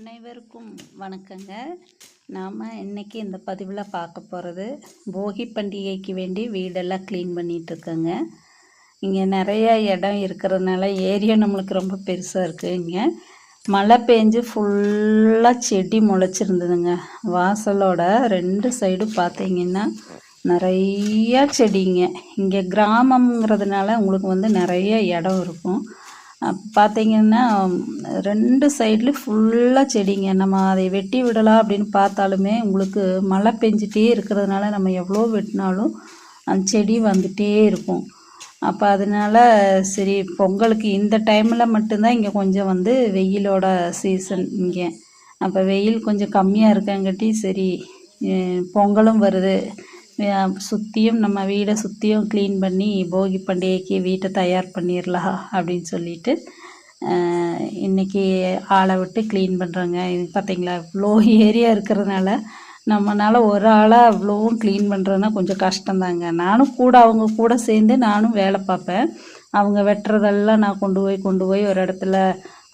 அனைவருக்கும் வணக்கங்க. நாம் இன்றைக்கி இந்த பதிவில் பார்க்க போகிறது போகி பண்டிகைக்கு வேண்டி வீடெல்லாம் க்ளீன் பண்ணிகிட்ருக்கோங்க இங்கே நிறைய இடம் இருக்கிறதுனால ஏரியா நம்மளுக்கு ரொம்ப பெருசாக இருக்குது இங்கே. மழை பெஞ்சு ஃபுல்லாக செடி முளைச்சிருந்ததுங்க. வாசலோட ரெண்டு சைடும் பார்த்தீங்கன்னா நிறையா செடிங்க. இங்கே கிராமங்கிறதுனால உங்களுக்கு வந்து நிறைய இடம் இருக்கும். பார்த்தீங்கன்னா ரெண்டு சைட்லேயும் ஃபுல்லாக செடிங்க. நம்ம அதை வெட்டி விடலாம் அப்படின்னு பார்த்தாலுமே உங்களுக்கு மழை பெஞ்சிட்டே இருக்கிறதுனால நம்ம எவ்வளோ வெட்டினாலும் அந்த செடி வந்துட்டே இருக்கும். அப்போ அதனால சரி பொங்கலுக்கு இந்த டைமில் மட்டும்தான் இங்கே கொஞ்சம் வந்து வெயிலோட சீசன் இங்கே. அப்போ வெயில் கொஞ்சம் கம்மியாக இருக்கங்காட்டி சரி பொங்கலும் வருது. சுற்றியும் நம்ம வீடை சுற்றியும் க்ளீன் பண்ணி போகி பண்டிகைக்கு வீட்டை தயார் பண்ணிடலாம் அப்படின்னு சொல்லிட்டு இன்றைக்கி இன்னைக்கு ஆளை விட்டு க்ளீன் பண்ணுறோங்க இது பார்த்தீங்களா இவ்வளோ ஏரியா இருக்கிறதுனால நம்மளால் ஒரு ஆளாக அவ்வளோவும் க்ளீன் பண்ணுறதுனா கொஞ்சம் கஷ்டம்தாங்க. நானும் கூட அவங்க கூட சேர்ந்து நானும் வேலை பார்ப்பேன். அவங்க வெட்டுறதெல்லாம் நான் கொண்டு போய் கொண்டு போய் ஒரு இடத்துல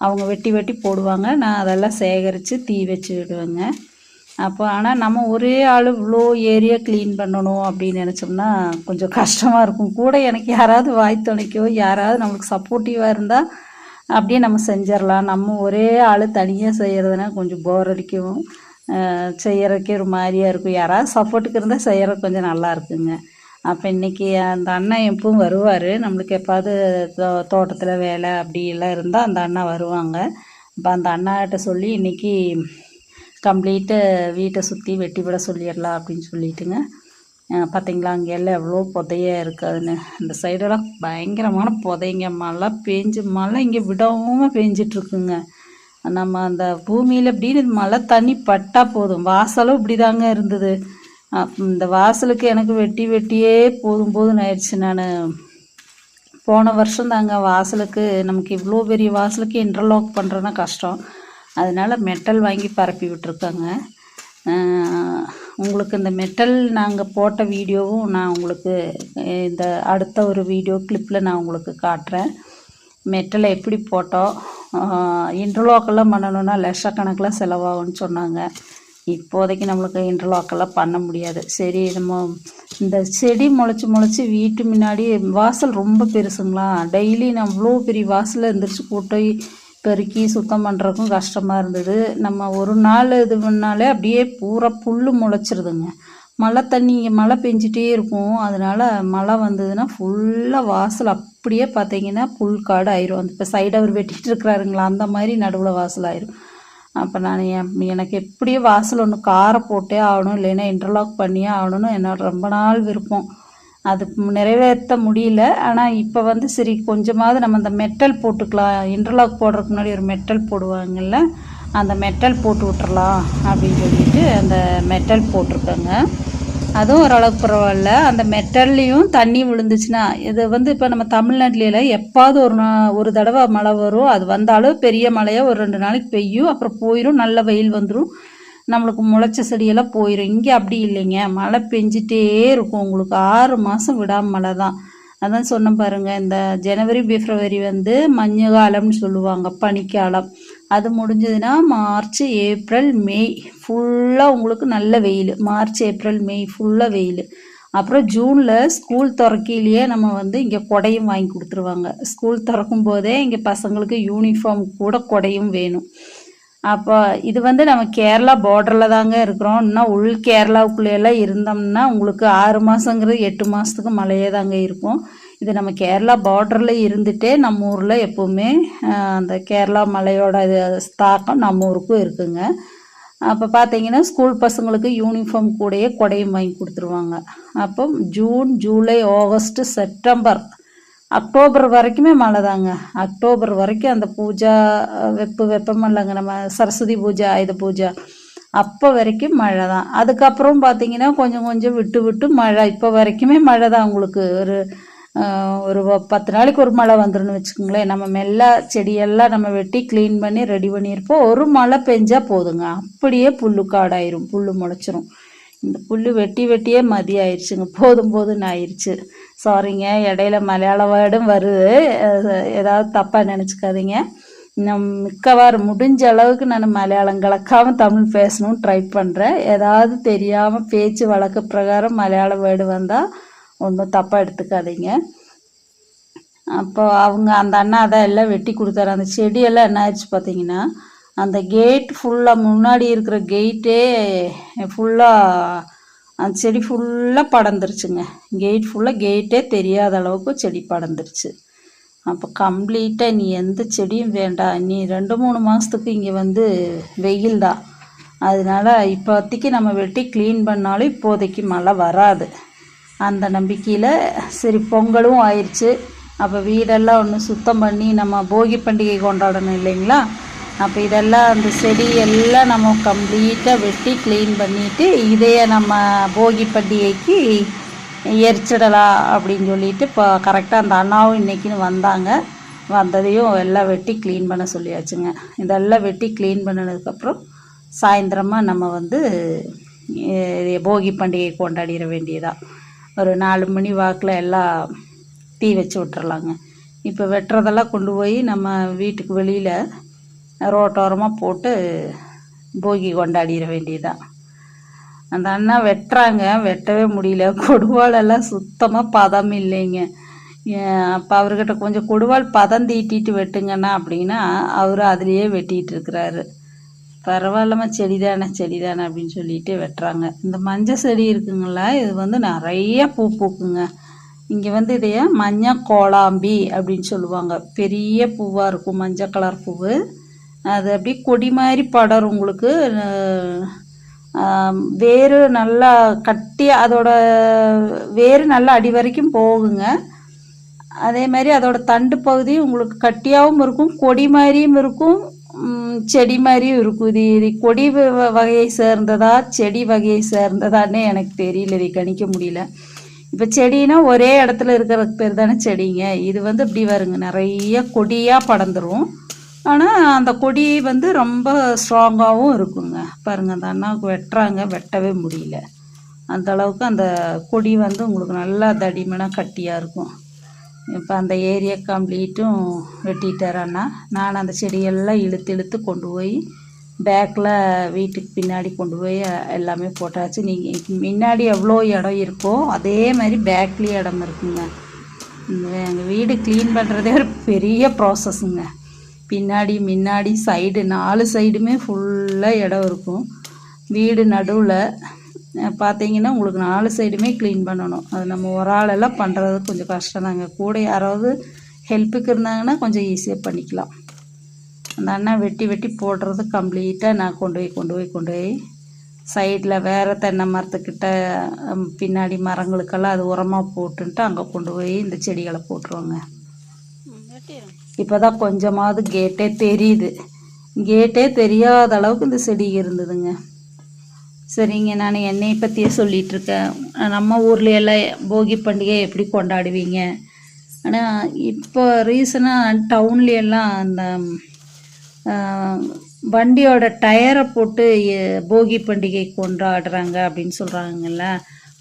அவங்க வெட்டி வெட்டி போடுவாங்க. நான் அதெல்லாம் சேகரித்து தீ வச்சு விடுவேங்க. அப்போ ஆனால் நம்ம ஒரே ஆள் இவ்வளோ ஏரியா க்ளீன் பண்ணணும் அப்படின்னு நினச்சோம்னா கொஞ்சம் கஷ்டமாக இருக்கும். கூட எனக்கு யாராவது வாய் துணைக்கோ யாராவது நம்மளுக்கு சப்போர்ட்டிவாக இருந்தால் அப்படியே நம்ம செஞ்சிடலாம். நம்ம ஒரே ஆள் தனியாக செய்கிறதுனா கொஞ்சம் போர் அடிக்கும். செய்கிறக்கே ஒரு மாதிரியாக இருக்கும். யாராவது சப்போர்ட்டுக்கு இருந்தால் செய்கிறது கொஞ்சம் நல்லா இருக்குங்க. அப்போ இன்றைக்கி அந்த அண்ணன் எப்பவும் வருவார். நம்மளுக்கு எப்பாவது தோ தோட்டத்தில் வேலை அப்படி எல்லாம் இருந்தால் அந்த அண்ணா வருவாங்க. அப்போ அந்த அண்ணாகிட்ட சொல்லி இன்றைக்கி கம்ப்ளீட்டு வீட்டை சுற்றி வெட்டி விட சொல்லிடலாம் அப்படின்னு சொல்லிட்டுங்க. பார்த்தீங்களா அங்கே எல்லாம் எவ்வளோ புதையாக இருக்காதுன்னு. இந்த சைடெல்லாம் பயங்கரமான புதைங்க. மழை பேஞ்சு மழை இங்கே விடாமல் பேஞ்சிட்ருக்குங்க. நம்ம அந்த பூமியில் அப்படின்னு மழை தண்ணி பட்டா போதும். வாசலும் இப்படி தாங்க இருந்தது இந்த வாசலுக்கு எனக்கு வெட்டி வெட்டியே போதும் போதும் ஆயிடுச்சு நான். போன வருஷம் தாங்க வாசலுக்கு நமக்கு இவ்வளோ பெரிய வாசலுக்கு இன்டர்லாக் பண்ணுறதுனா கஷ்டம். அதனால் மெட்டல் வாங்கி பரப்பி விட்டுருக்காங்க. உங்களுக்கு இந்த மெட்டல் நாங்கள் போட்ட வீடியோவும் நான் உங்களுக்கு இந்த அடுத்த ஒரு வீடியோ கிளிப்பில் நான் உங்களுக்கு காட்டுறேன். மெட்டலை எப்படி போட்டோம்? இன்டர்லாக்கெல்லாம் பண்ணணுன்னா லட்சக்கணக்கில் செலவாகும்னு சொன்னாங்க. இப்போதைக்கு நம்மளுக்கு இன்டர்லாக்கெல்லாம் பண்ண முடியாது. சரி நம்ம இந்த செடி முளைச்சி முளைச்சி வீட்டு முன்னாடி வாசல் ரொம்ப பெருசுங்களா? டெய்லி நான் அவ்வளோ பெரிய வாசலில் எந்திரிச்சு கூட்டி பெருக்கி சுத்தம் பண்ணுறதுக்கும் கஷ்டமாக இருந்தது. நம்ம ஒரு நாள் இது பண்ணாலே அப்படியே பூரா புல் முளைச்சிருதுங்க. மழை தண்ணி இங்கே மழை பெஞ்சிட்டே இருக்கும். அதனால மழை வந்ததுன்னா ஃபுல்லாக வாசல் அப்படியே பார்த்தீங்கன்னா புல் காடு ஆயிரும். அந்த இப்போ சைடு அவர் வெட்டிகிட்டு இருக்கிறாருங்களா அந்த மாதிரி நடுவில் வாசல் ஆயிரும். அப்போ நான் என் எனக்கு எப்படியும் வாசல் ஒன்று காரை போட்டே ஆகணும் இல்லைன்னா இன்டர்லாக் பண்ணியே ஆகணும்னு என்னோட ரொம்ப நாள் விருப்பம். அது நிறைவேற்ற முடியல. ஆனால் இப்போ வந்து சரி கொஞ்சமாவது நம்ம அந்த மெட்டல் போட்டுக்கலாம். இன்டர்லாக் போடுறதுக்கு முன்னாடி ஒரு மெட்டல் போடுவாங்கல்ல அந்த மெட்டல் போட்டு விட்டுறலாம் அப்படின்னு சொல்லிட்டு அந்த மெட்டல் போட்டிருக்கேங்க. அதுவும் ஓரளவுக்கு பரவாயில்ல. அந்த மெட்டல்லையும் தண்ணி விழுந்துச்சுன்னா இது வந்து இப்போ நம்ம தமிழ்நாட்டில எப்பாவது ஒரு நா ஒரு தடவை மழை வரும். அது வந்தாலும் பெரிய மழையாக ஒரு ரெண்டு நாளைக்கு பெய்யும். அப்புறம் போயிடும் நல்ல வெயில் வந்துடும் நம்மளுக்கு முளைச்ச செடியெல்லாம் போயிடும் இங்கே அப்படி இல்லைங்க. மழை பெஞ்சிட்டே இருக்கும். உங்களுக்கு ஆறு மாதம் விடாம மழை தான். அதான் சொன்ன பாருங்க இந்த ஜனவரி பிப்ரவரி வந்து மஞ்ச காலம்னு சொல்லுவாங்க பனிக்காலம். அது முடிஞ்சதுன்னா மார்ச் ஏப்ரல் மே. ஃபுல்லாக உங்களுக்கு நல்ல வெயில். மார்ச் ஏப்ரல் மே ஃபுல்லாக வெயில். அப்புறம் ஜூனில் ஸ்கூல் திறக்கையிலேயே நம்ம வந்து இங்கே கொடையும் வாங்கி கொடுத்துருவாங்க. ஸ்கூல் திறக்கும் போதே இங்கே பசங்களுக்கு யூனிஃபார்ம் கூட கொடையும் வேணும். அப்போ இது வந்து நம்ம கேரளா பார்டரில் தாங்க இருக்கிறோம். இன்னும் உள் கேரளாவுக்குள்ளேயெல்லாம் இருந்தோம்னா உங்களுக்கு ஆறு மாதங்கிறது எட்டு மாதத்துக்கு மழையே தாங்க இருக்கும். இது நம்ம கேரளா பார்டரில் இருந்துகிட்டே நம்ம ஊரில் எப்போவுமே அந்த கேரளா மலையோட இது தாக்கம் நம்ம ஊருக்கும் இருக்குங்க. அப்போ பார்த்தீங்கன்னா ஸ்கூல் பசங்களுக்கு யூனிஃபார்ம் கூடயே கொடையும் வாங்கி கொடுத்துருவாங்க. அப்போ June July August September October வரைக்குமே மழை தாங்க அக்டோபர் வரைக்கும் அந்த பூஜா வெப்பு வெப்பமல்லங்க நம்ம சரஸ்வதி பூஜை ஆயுத பூஜை அப்போ வரைக்கும் மழை தான் அதுக்கப்புறம் பார்த்தீங்கன்னா கொஞ்சம் கொஞ்சம் விட்டு விட்டு மழை. இப்போ வரைக்குமே மழை தான் உங்களுக்கு. ஒரு ஒரு பத்து நாளைக்கு ஒரு மழை வந்துருன்னு வச்சுக்கோங்களேன். நம்ம மெல்ல செடியெல்லாம் நம்ம வெட்டி க்ளீன் பண்ணி ரெடி பண்ணியிருப்போம். ஒரு மழை பெஞ்சால் போதுங்க. அப்படியே புல்லு காடாயிரும். புல் முளைச்சிரும். இந்த புல் வெட்டி வெட்டியே மதி ஆயிடுச்சுங்க போதும் போதுன்னு ஆயிடுச்சு சாரிங்க இடையில மலையாள வேர்டும் வருது. ஏதாவது தப்பாக நினச்சிக்காதீங்க. நம் மிக்கவாறு முடிஞ்ச அளவுக்கு நான் மலையாளம் கலக்காமல் தமிழ் பேசணும்னு ட்ரை பண்ணுறேன் ஏதாவது தெரியாமல் பேச்சு வழக்கு பிரகாரம் மலையாள வேர்டு வந்தால் ஒன்றும் தப்பாக எடுத்துக்காதீங்க. அப்போ அவங்க அந்த அண்ணா அதை எல்லாம் வெட்டி கொடுத்தாரு. அந்த செடியெல்லாம் என்ன ஆயிடுச்சு பார்த்தீங்கன்னா அந்த கேட் ஃபுல்லாக முன்னாடி இருக்கிற கேட்டே ஃபுல்லாக அந்த செடி ஃபுல்லாக படர்ந்துருச்சுங்க. கேட் ஃபுல்லாக கேட்டே தெரியாத அளவுக்கு செடி படர்ந்துருச்சு. அப்போ கம்ப்ளீட்டாக நீ எந்த செடியும் வேண்டாம். நீ ரெண்டு மூணு மாதத்துக்கு இங்கே வந்து வெயில் தான். அதனால இப்போதைக்கு நம்ம வெட்டி க்ளீன் பண்ணாலும் இப்போதைக்கு மழை வராது. அந்த நம்பிக்கையில் சரி பொங்கலும் ஆயிடுச்சு அப்போ வீடெல்லாம் ஒன்று சுத்தம் பண்ணி நம்ம போகி பண்டிகை கொண்டாடணும் இல்லைங்களா? அப்போ இதெல்லாம் அந்த செடி எல்லாம் நம்ம கம்ப்ளீட்டாக வெட்டி க்ளீன் பண்ணிவிட்டு இதையே நம்ம போகி பண்டிகைக்கு எரிச்சிடலாம் அப்படின்னு சொல்லிட்டு இப்போ கரெக்டாக அந்த அண்ணாவும் இன்றைக்கின்னு வந்தாங்க. வந்ததையும் எல்லாம் வெட்டி க்ளீன் பண்ண சொல்லியாச்சுங்க. இதெல்லாம் வெட்டி க்ளீன் பண்ணினதுக்கப்புறம் சாயந்தரமாக நம்ம வந்து போகி பண்டிகை கொண்டாடிட வேண்டியதாக ஒரு நாலு மணி வாக்கில் எல்லாம் தீ வச்சு விட்டுறலாங்க. இப்போ வெட்டுறதெல்லாம் கொண்டு போய் நம்ம வீட்டுக்கு வெளியில் ரோட்டோரமாக போட்டு போகி கொண்டாடிட வேண்டியதுதான் அந்த அண்ணா வெட்டுறாங்க. வெட்டவே முடியல. கொடுவாலெல்லாம் சுத்தமாக பதம் இல்லைங்க. அப்போ அவர்கிட்ட கொஞ்சம் கொடுவால் பதம் தீட்டிட்டு வெட்டுங்கண்ணா அப்படின்னா அவர் அதுலேயே வெட்டிகிட்டு இருக்கிறாரு. பரவாயில்லம்மா செடி தானே செடி தானே அப்படின்னு சொல்லிட்டு வெட்டுறாங்க. இந்த மஞ்சள் செடி இருக்குங்களா? இது வந்து நிறைய பூ பூக்குங்க. இங்கே வந்து இதைய மஞ்சள் கோலாம்பி அப்படின்னு சொல்லுவாங்க. பெரிய பூவாக இருக்கும் மஞ்சள் கலர் பூவு. அது அப்படியே கொடி மாதிரி படரும் உங்களுக்கு. வேர் நல்லா கட்டி அதோட வேர் நல்லா அடி வரைக்கும் போகுங்க. அதே மாதிரி அதோட தண்டு பகுதி உங்களுக்கு கட்டியாகவும் இருக்கும் கொடி மாதிரியும் இருக்கும் செடி மாதிரியும் இருக்கும். இது இது கொடி வ- வகையை சேர்ந்ததா செடி வகையை சேர்ந்ததான்னு எனக்கு தெரியல இதை கணிக்க முடியல. இப்போ செடினா ஒரே இடத்துல இருக்கிறதுக்கு பேர் தானே செடிங்க. இது வந்து இப்படி வருங்க நிறைய கொடியாக படந்துரும் ஆனால் அந்த கொடி வந்து ரொம்ப ஸ்ட்ராங்காகவும் இருக்குங்க. பாருங்கள் அந்த அண்ணாவுக்கு வெட்டுறாங்க வெட்டவே முடியல. அந்த அளவுக்கு அந்த கொடி வந்து உங்களுக்கு நல்லா தடிமனாக கட்டியாக இருக்கும். இப்போ அந்த ஏரியா கம்ப்ளீட்டும் வெட்டிட்டார் அண்ணா. நான் அந்த செடியெல்லாம் இழுத்து இழுத்து கொண்டு போய் பேக்கில் வீட்டுக்கு பின்னாடி கொண்டு போய் எல்லாமே போட்டாச்சு. நீங்கள் முன்னாடி எவ்வளோ இடம் இருக்கோ அதே மாதிரி பேக்லேயும் இடம் இருக்குங்க. எங்கள் வீடு க்ளீன் பண்ணுறதே ஒரு பெரிய ப்ராசஸ்ஸுங்க பின்னாடி முன்னாடி சைடு நாலு சைடுமே ஃபுல்லாக இடம் இருக்கும். வீடு நடுவில். பார்த்தீங்கன்னா உங்களுக்கு நாலு சைடுமே க்ளீன் பண்ணணும். அது நம்ம ஒரு ஆளெல்லாம் பண்ணுறது கொஞ்சம் கஷ்டம் தாங்க. கூட யாராவது ஹெல்ப்புக்கு இருந்தாங்கன்னா கொஞ்சம் ஈஸியாக பண்ணிக்கலாம். அந்த அண்ணா வெட்டி வெட்டி போடுறது கம்ப்ளீட்டாக நான் கொண்டு போய் கொண்டு போய் கொண்டு போய் சைடில் வேறு தென்னை மரத்துக்கிட்ட பின்னாடி மரங்களுக்கெல்லாம் அது உரமாக போட்டுன்ட்டு அங்கே கொண்டு போய் இந்த செடிகளை போட்டுருவோங்க. இப்போ தான் கொஞ்சமாவது கேட்டே தெரியுது. கேட்டே தெரியாத அளவுக்கு இந்த செடி இருந்ததுங்க. சரிங்க நான் என்னை பற்றியே சொல்லிகிட்ருக்கேன் இருக்கேன் நம்ம ஊரில் எல்லாம் போகி பண்டிகை எப்படி கொண்டாடுவீங்க? ஆனால் இப்போ ரீசனாக டவுன்லையெல்லாம் அந்த வண்டியோட டயரை போட்டு போகி பண்டிகை கொண்டாடுறாங்க அப்படின்னு சொல்கிறாங்கல்ல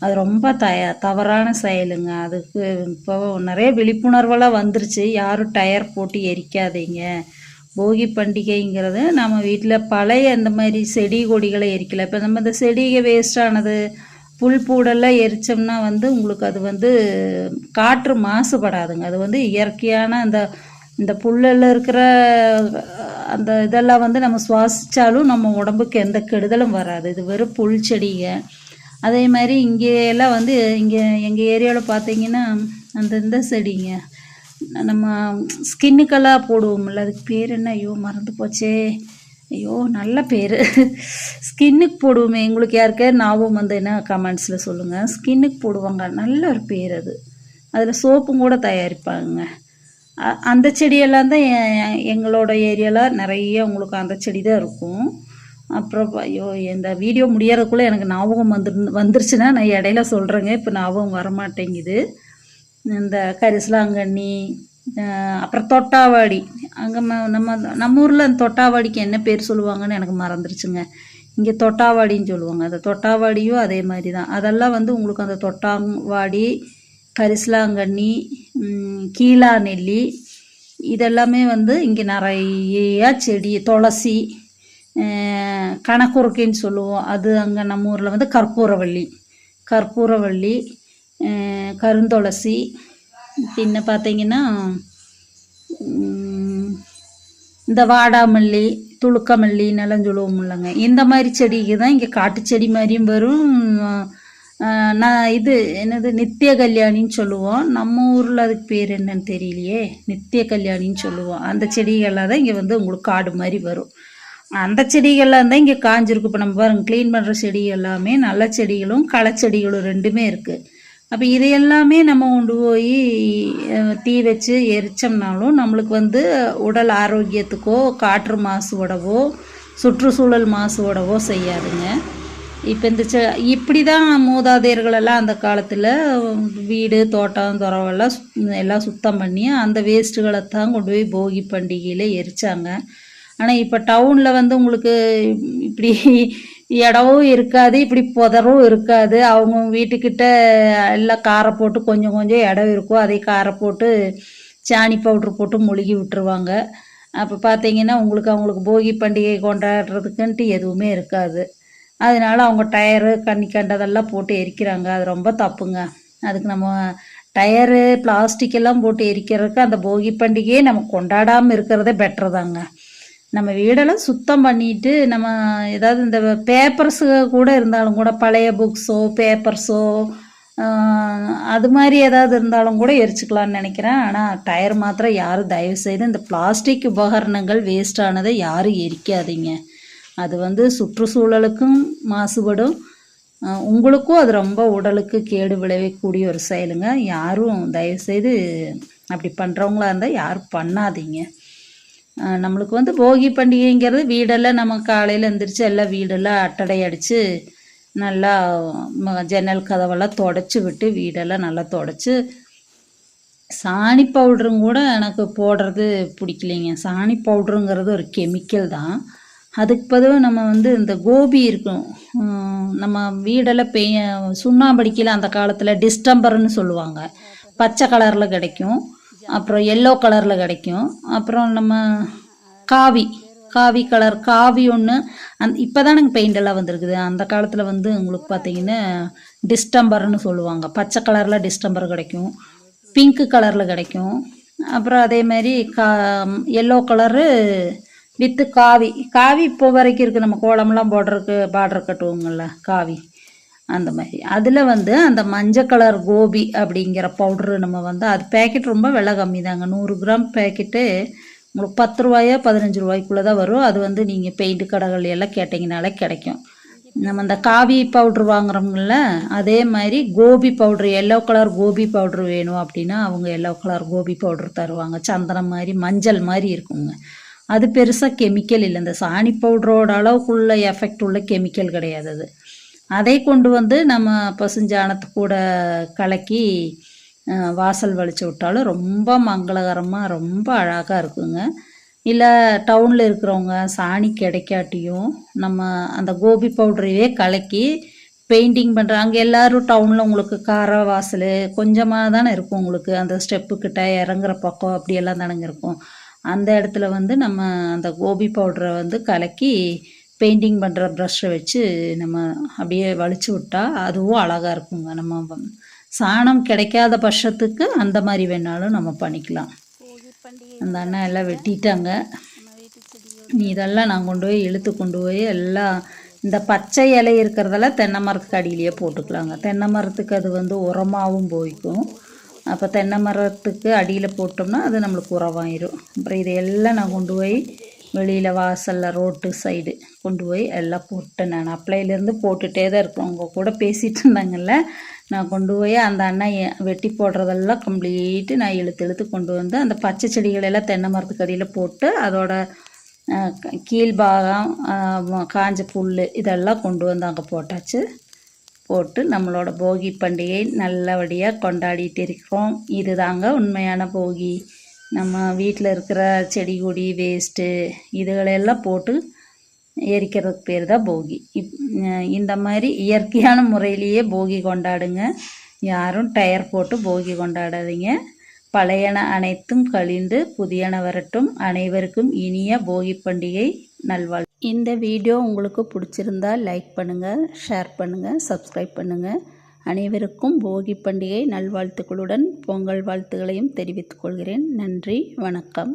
அது ரொம்ப தய தவறான செயலுங்க. அதுக்கு இப்போ நிறைய விழிப்புணர்வெல்லாம் வந்துருச்சு. யாரும் டயர் போட்டு எரிக்காதீங்க. போகி பண்டிகைங்கிறது நம்ம வீட்டில் பழைய இந்த மாதிரி செடி கொடிகளை எரிக்கலை. இப்போ நம்ம இந்த செடிக வேஸ்டானது புல் பூடெல்லாம் எரித்தோம்னா வந்து உங்களுக்கு அது வந்து காற்று மாசுபடாதுங்க. அது வந்து இயற்கையான அந்த இந்த புல்லில் இருக்கிற அந்த இதெல்லாம் வந்து நம்ம சுவாசித்தாலும் நம்ம உடம்புக்கு எந்த கெடுதலும் வராது. இது வெறும் புல் செடிங்க. அதே மாதிரி இங்கே எல்லாம் வந்து இங்கே எங்கள் ஏரியாவில் பார்த்தீங்கன்னா அந்த இந்த செடிங்க. நம்ம ஸ்கின்னுக்கெல்லாம் போடுவோம்ல அதுக்கு பேர் என்ன? ஐயோ மறந்து போச்சே. ஐயோ நல்ல பேர். ஸ்கின்னுக்கு போடுவோமே. எங்களுக்கு யாருக்காவது ஞாபகம் வந்து என்ன கமெண்ட்ஸில் சொல்லுங்கள் ஸ்கின்னுக்கு போடுவாங்க. நல்ல ஒரு பேர் அது. அதில் சோப்பும் கூட தயாரிப்பாங்க அந்த செடியெல்லாம் தான் எங்களோட ஏரியாவில் நிறைய உங்களுக்கு அந்த செடி தான் இருக்கும். அப்புறம் ஐயோ இந்த வீடியோ முடியறதுக்குள்ளே எனக்கு ஞாபகம் வந்துரு வந்துருச்சுன்னா நான் இடையில சொல்கிறேங்க இப்போ ஞாபகம் வரமாட்டேங்குது. இந்த கரிசலாங்கண்ணி அப்புறம் தொட்டாவாடி. அங்கே நம்ம நம்ம ஊரில் அந்த தொட்டாவாடிக்கு என்ன பேர் சொல்லுவாங்கன்னு எனக்கு மறந்துருச்சுங்க. இங்கே தொட்டாவாடின்னு சொல்லுவாங்க. அந்த தொட்டாவாடியும் அதே மாதிரி தான் அதெல்லாம் வந்து உங்களுக்கு அந்த தொட்டாவாடி கரிசலாங்கண்ணி கீழா நெல்லி இதெல்லாமே வந்து இங்கே நிறைய செடி துளசி கணக்குறுக்கைன்னு சொல்லுவோம். அது அங்கே நம்ம ஊரில் வந்து கற்பூரவள்ளி. கற்பூரவள்ளி கருந்துளசி பின்ன பார்த்தீங்கன்னா இந்த வாடாமல்லி துளுக்கமல்லின்னெல்லாம் சொல்லுவோம் இல்லைங்க இந்த மாதிரி செடிக்கு தான் இங்கே காட்டு செடி மாதிரியும் வரும். நான் இது என்னது? நித்திய கல்யாணின்னு சொல்லுவோம். நம்ம ஊரில் அதுக்கு பேர் என்னன்னு தெரியலையே. நித்திய கல்யாணின்னு சொல்லுவோம். அந்த செடிகளெலாம் தான் இங்கே வந்து உங்களுக்கு காடு மாதிரி வரும். அந்த செடிகள்லாம் தான் இங்கே காஞ்சிருக்கு இப்போ நம்ம பாருங்க க்ளீன் பண்ணுற செடி எல்லாமே நல்ல செடிகளும் களச்செடிகளும் ரெண்டுமே இருக்குது அப்போ இது எல்லாமே நம்ம கொண்டு போய் தீ வச்சு எரிச்சோம்னாலும் நம்மளுக்கு வந்து உடல் ஆரோக்கியத்துக்கோ காற்று மாசுபடவோ சுற்றுச்சூழல் மாசுபடவோ செய்யாதுங்க. இப்போ இந்த செ இப்படி தான் மூதாதையர்களெல்லாம் அந்த காலத்தில் வீடு தோட்டம் துறவெல்லாம் சு- எல்லாம் சுத்தம் பண்ணி அந்த வேஸ்ட்டுகளை தான் கொண்டு போய் போகி பண்டிகையில் எரிச்சாங்க. ஆனால் இப்போ டவுனில் வந்து உங்களுக்கு இப்படி இடமும் இருக்காது இப்படி புதரும் இருக்காது. அவங்க வீட்டுக்கிட்ட எல்லாம் காரை போட்டு கொஞ்சம் கொஞ்சம் இடம் இருக்கும். அதே காரை போட்டு சாணி பவுட்ரு போட்டு முழுகி விட்டுருவாங்க. அப்போ பார்த்தீங்கன்னா உங்களுக்கு அவங்களுக்கு போகி பண்டிகை கொண்டாடுறதுக்குன்ட்டு எதுவுமே இருக்காது. அதனால அவங்க டயரு கண்ணி கண்டதெல்லாம் போட்டு எரிக்கிறாங்க. அது ரொம்ப தப்புங்க. அதுக்கு நம்ம டயரு பிளாஸ்டிக் எல்லாம் போட்டு எரிக்கிறதுக்கு அந்த போகி பண்டிகையை நம்ம கொண்டாடாமல் இருக்கிறதே பெட்டர் தாங்க. நம்ம வீடெல்லாம் சுத்தம் பண்ணிட்டு நம்ம ஏதாவது இந்த பேப்பர்ஸு கூட இருந்தாலும் கூட பழைய புக்ஸோ பேப்பர்ஸோ அது மாதிரி ஏதாவது இருந்தாலும் கூட எரிச்சுக்கலான்னு நினைக்கிறேன். ஆனால் டயர் மாத்திரம் யாரும் தயவு செய்து இந்த பிளாஸ்டிக் உபகரணங்கள் வேஸ்ட் ஆனதை யாரும் எரிக்காதீங்க. அது வந்து சுற்றுச்சூழலுக்கும் மாசுபடும். உங்களுக்கும் அது ரொம்ப உடலுக்கு கேடு விளைவிக்கக்கூடிய ஒரு செயலுங்க. யாரும் தயவுசெய்து அப்படி பண்ணுறவங்களா இருந்தால் யாரும் பண்ணாதீங்க. நம்மளுக்கு வந்து போகி பண்டிகைங்கிறது வீடெல்லாம் நம்ம காலையில் எந்திரிச்சு எல்லாம் வீடெல்லாம் அட்டடை அடித்து நல்லா ம- ஜன்னல் கதவெல்லாம் தொடச்சி விட்டு வீடெல்லாம் நல்லா தொடச்சி சாணி பவுடரும் கூட எனக்கு போடுறது பிடிக்கலைங்க. சாணி பவுடருங்கிறது ஒரு கெமிக்கல் தான். அதுக்கு பதிலாக நம்ம வந்து இந்த கோபி இருக்கும். நம்ம வீடெல்லாம் பெய் சுண்ணாம்படிக்கையில் அந்த காலத்தில் டிஸ்டம்பர்னு சொல்லுவாங்க. பச்சை கலரில் கிடைக்கும். அப்புறம் எல்லோ கலரில் கிடைக்கும். அப்புறம் நம்ம காவி காவி கலர் காவி ஒன்று அந் இப்போ தானங்க பெயிண்ட் எல்லாம் வந்திருக்குது. அந்த காலத்தில் வந்து உங்களுக்கு பார்த்தீங்கன்னா டிஸ்டம்பர்னு சொல்லுவாங்க. பச்சை கலரில் டிஸ்டம்பர் கிடைக்கும். பிங்க்கு கலரில் கிடைக்கும். அப்புறம் அதே மாதிரி கா எல்லோ கலரு வித்து காவி. காவி இப்போ வரைக்கும் இருக்குது நம்ம கோலம்லாம் போடுறதுக்கு பார்டர் கட்டுவோங்கள்ல காவி. அந்த மாதிரி. அதில் வந்து அந்த மஞ்சள் கலர் கோபி அப்படிங்கிற பவுட்ரு நம்ம வந்து அது பேக்கெட் ரொம்ப விலை கம்மி தாங்க நூறு கிராம் பேக்கெட்டு உங்களுக்கு பத்து ரூபாயோ பதினஞ்சு ரூபாய்க்குள்ளே தான் வரும். அது வந்து நீங்கள் பெயிண்ட் கடைகள் எல்லாம் கேட்டிங்கனாலே கிடைக்கும். நம்ம இந்த காவி பவுட்ரு வாங்குறோம்ல அதே மாதிரி கோபி பவுட்ரு எல்லோ கலர் கோபி பவுட்ரு வேணும் அப்படின்னா அவங்க எல்லோ கலர் கோபி பவுட்ரு தருவாங்க. சந்தனம் மாதிரி மஞ்சள் மாதிரி இருக்குங்க. அது பெருசாக கெமிக்கல் இல்லை. இந்த சாணி பவுடரோட அளவுக்குள்ள எஃபெக்ட் உள்ள கெமிக்கல் கிடையாது அது. அதை கொண்டு வந்து நம்ம பசுஞ்சாணத்து கூட கலக்கி வாசல் வலிச்சு விட்டாலும் ரொம்ப மங்களகரமாக ரொம்ப அழகாக இருக்குங்க. இல்லை டவுனில் இருக்கிறவங்க சாணி கிடைக்காட்டியும் நம்ம அந்த கோபி பவுடரையே கலக்கி பெயிண்டிங் பண்ணுறாங்க அங்கே எல்லோரும் டவுனில் உங்களுக்கு கார வாசல் கொஞ்சமாக தானே இருக்கும் உங்களுக்கு. அந்த ஸ்டெப்புக்கிட்ட இறங்குற பக்கம் அப்படியெல்லாம் தானேங்க இருக்கும். அந்த இடத்துல வந்து நம்ம அந்த கோபி பவுடரை வந்து கலக்கி பெயிண்டிங் பண்ணுற ப்ரஷ்ஷை வச்சு நம்ம அப்படியே வலிச்சு விட்டா அதுவும் அழகாக இருக்குங்க. நம்ம சாணம் கிடைக்காத பட்சத்துக்கு அந்த மாதிரி வேணாலும் நம்ம பண்ணிக்கலாம். அந்த அண்ணன் எல்லாம் வெட்டிட்டாங்க. நீ இதெல்லாம் நான் கொண்டு போய் இழுத்து கொண்டு போய் எல்லாம் இந்த பச்சை இலை இருக்கிறதெல்லாம் தென்னை மரத்துக்கு அடியிலேயே போட்டுக்கலாங்க. தென்னை மரத்துக்கு அது வந்து உரமாகவும் போய்க்கும். அப்போ தென்னை மரத்துக்கு அடியில் போட்டோம்னா அது நம்மளுக்கு உரமாயிரும். அப்புறம் இதையெல்லாம் நான் கொண்டு போய் வெளியில் வாசலில் ரோட்டு சைடு கொண்டு போய் எல்லாம் போட்டேன் நான் அப்ளைலேருந்து போட்டுகிட்டே தான் இருக்கோம் உங்கள் கூட பேசிகிட்டு இருந்தாங்கல்ல நான் கொண்டு போய் அந்த அண்ணன் வெட்டி போடுறதெல்லாம் கம்ப்ளீட்டு நான் இழுத்து இழுத்து கொண்டு வந்து அந்த பச்சை செடிகளெல்லாம் தென்னை மரத்துக்கு அடியில் போட்டு அதோட க- கீழ்பாகம் காஞ்ச புல் இதெல்லாம் கொண்டு வந்து அங்கே போட்டாச்சு. போட்டு நம்மளோட போகி பண்டிகை நல்லபடியாக கொண்டாடிட்டு இருக்கிறோம் இதுதாங்க உண்மையான போகி. நம்ம வீட்டில் இருக்கிற செடி கொடி வேஸ்ட்டு இதுகளெல்லாம் போட்டு எரிக்கிறதுக்கு பேர் தான் போகி. இப் இந்த மாதிரி இயற்கையான முறையிலேயே போகி கொண்டாடுங்க. யாரும் டயர் போட்டு போகி கொண்டாடாதீங்க. பழையன அனைத்தும் கழிந்து புதியன வரட்டும். அனைவருக்கும் இனிய போகி பண்டிகை நல்வாழ் இந்த வீடியோ உங்களுக்கு பிடிச்சிருந்தா லைக் பண்ணுங்கள் ஷேர் பண்ணுங்கள் சப்ஸ்கிரைப் பண்ணுங்கள் அனைவருக்கும் போகி பண்டிகை நல்வாழ்த்துக்களுடன் பொங்கல் வாழ்த்துக்களையும் தெரிவித்துக் கொள்கிறேன். நன்றி வணக்கம்.